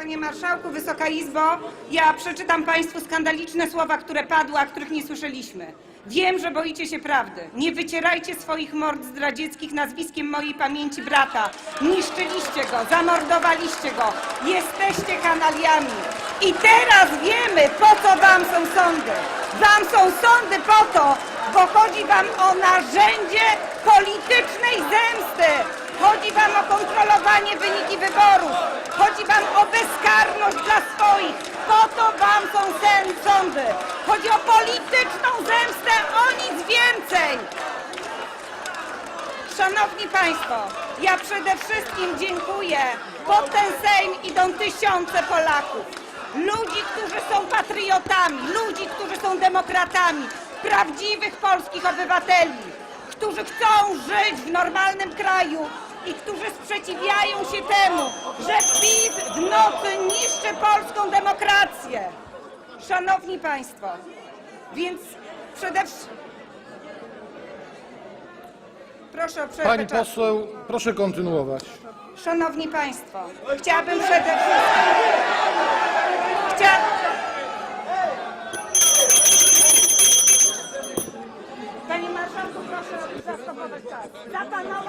Panie Marszałku, Wysoka Izbo, ja przeczytam Państwu skandaliczne słowa, które padły, a których nie słyszeliśmy. Wiem, że boicie się prawdy. Nie wycierajcie swoich mord zdradzieckich nazwiskiem mojej pamięci brata. Niszczyliście go, zamordowaliście go. Jesteście kanaliami. I teraz wiemy, po co Wam są sądy. Wam są sądy po to, bo chodzi Wam o narzędzie politycznej zemsty. Chodzi Wam o kontrolowanie wyniki wyborów. Chodzi Wam o bezkarność dla swoich. Po to Wam są sądy. Chodzi o polityczną zemstę, o nic więcej. Szanowni Państwo, ja przede wszystkim dziękuję. Pod ten Sejm idą tysiące Polaków. Ludzi, którzy są patriotami, ludzi, którzy są demokratami, prawdziwych polskich obywateli, którzy chcą żyć w normalnym kraju i którzy sprzeciwiają się temu, że PiS w nocy niszczy polską demokrację. Szanowni Państwo, więc przede wszystkim... Proszę o przerwę Pani czasu. poseł, proszę kontynuować. Szanowni Państwo, chciałabym przede wszystkim... Chcia... Panie Marszałku, proszę zastopować czas. Zapanować...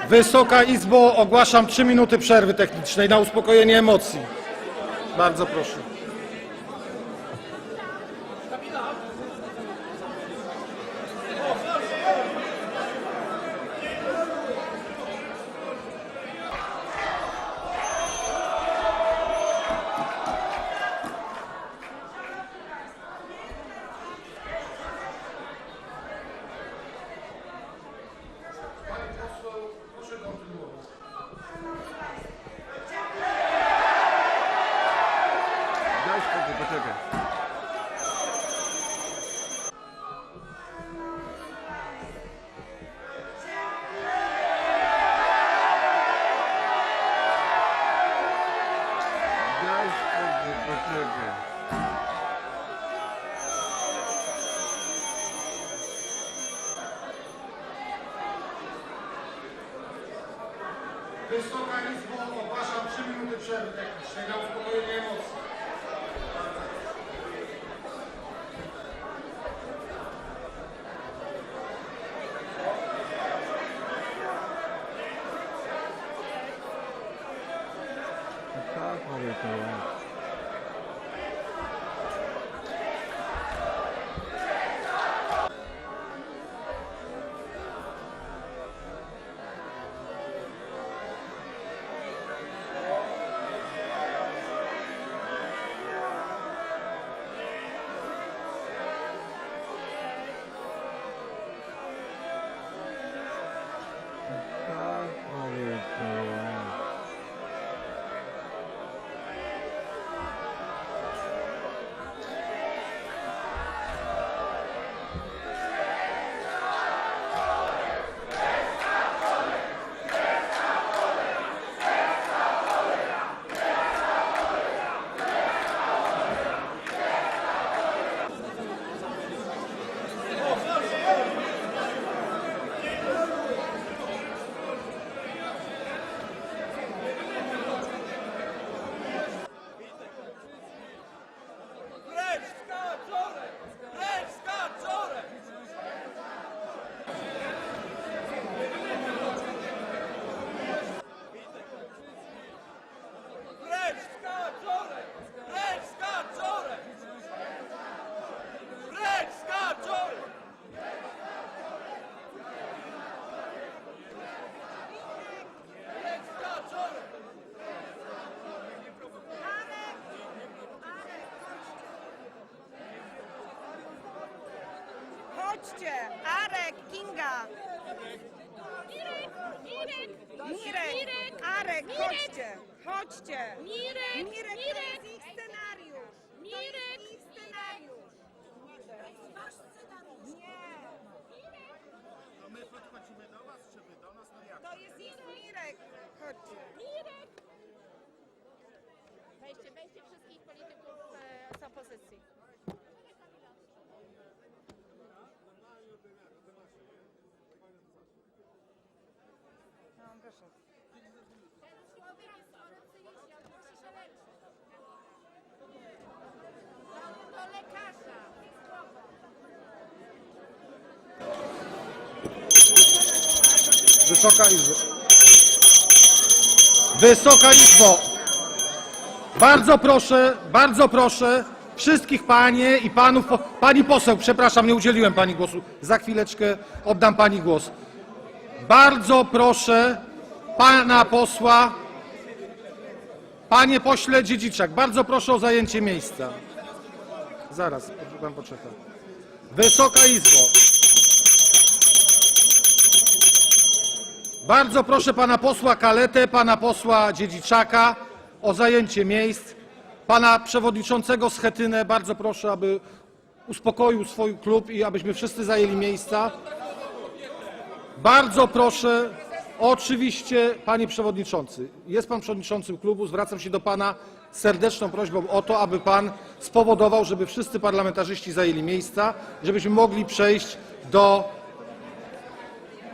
Wysoka Izbo, ogłaszam 3 minuty przerwy technicznej na uspokojenie emocji. Bardzo proszę. Poczekaj. Daj. Wysoka Izbo, ogłaszam 3 minuty przerwy technicznej na uspokojenie emocji. 他他就这样。Chodźcie! Arek, Kinga! Mirek! Arek, chodźcie! Chodźcie! Mirek, Mirek, to Mirek. jest ich scenariusz! To Mirek. jest ich scenariusz! Nie! To my podchodzimy do was, czy wy do nas? No jak? To jest ich Mirek! Chodźcie! Mirek! Weźcie, weźcie wszystkich polityków e, z opozycji. proszę. Się leczyć. Do, lekarza. Wysoka Izbo. Wysoka Izbo. Bardzo proszę, bardzo proszę wszystkich panie i panów, pani poseł, przepraszam, nie udzieliłem pani głosu. Za chwileczkę oddam pani głos. Bardzo proszę pana posła, panie pośle Dziedziczak, bardzo proszę o zajęcie miejsca. Zaraz, pan poczeka. Wysoka Izbo. Bardzo proszę pana posła Kaletę, pana posła Dziedziczaka o zajęcie miejsc. Pana przewodniczącego Schetynę bardzo proszę, aby uspokoił swój klub i abyśmy wszyscy zajęli miejsca. Bardzo proszę, oczywiście, panie przewodniczący, jest pan przewodniczącym klubu, zwracam się do pana z serdeczną prośbą o to, aby pan spowodował, żeby wszyscy parlamentarzyści zajęli miejsca, żebyśmy mogli przejść do.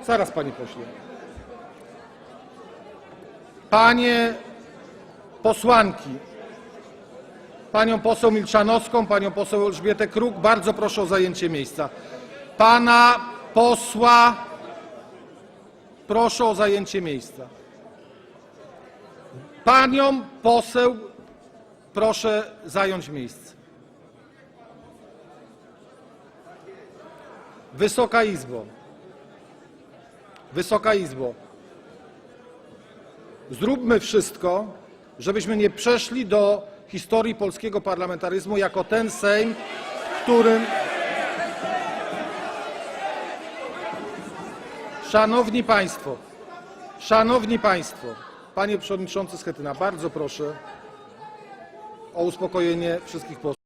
Zaraz, panie pośle. Panie posłanki, panią poseł Milczanowską, panią poseł Elżbietę Kruk, bardzo proszę o zajęcie miejsca. Pana posła proszę o zajęcie miejsca. Panią poseł proszę zająć miejsce. Wysoka Izbo. Wysoka Izbo. Zróbmy wszystko, żebyśmy nie przeszli do historii polskiego parlamentaryzmu jako ten Sejm, w którym. Szanowni Państwo, Szanowni Państwo, Panie Przewodniczący Schetyna, bardzo proszę o uspokojenie wszystkich posłów.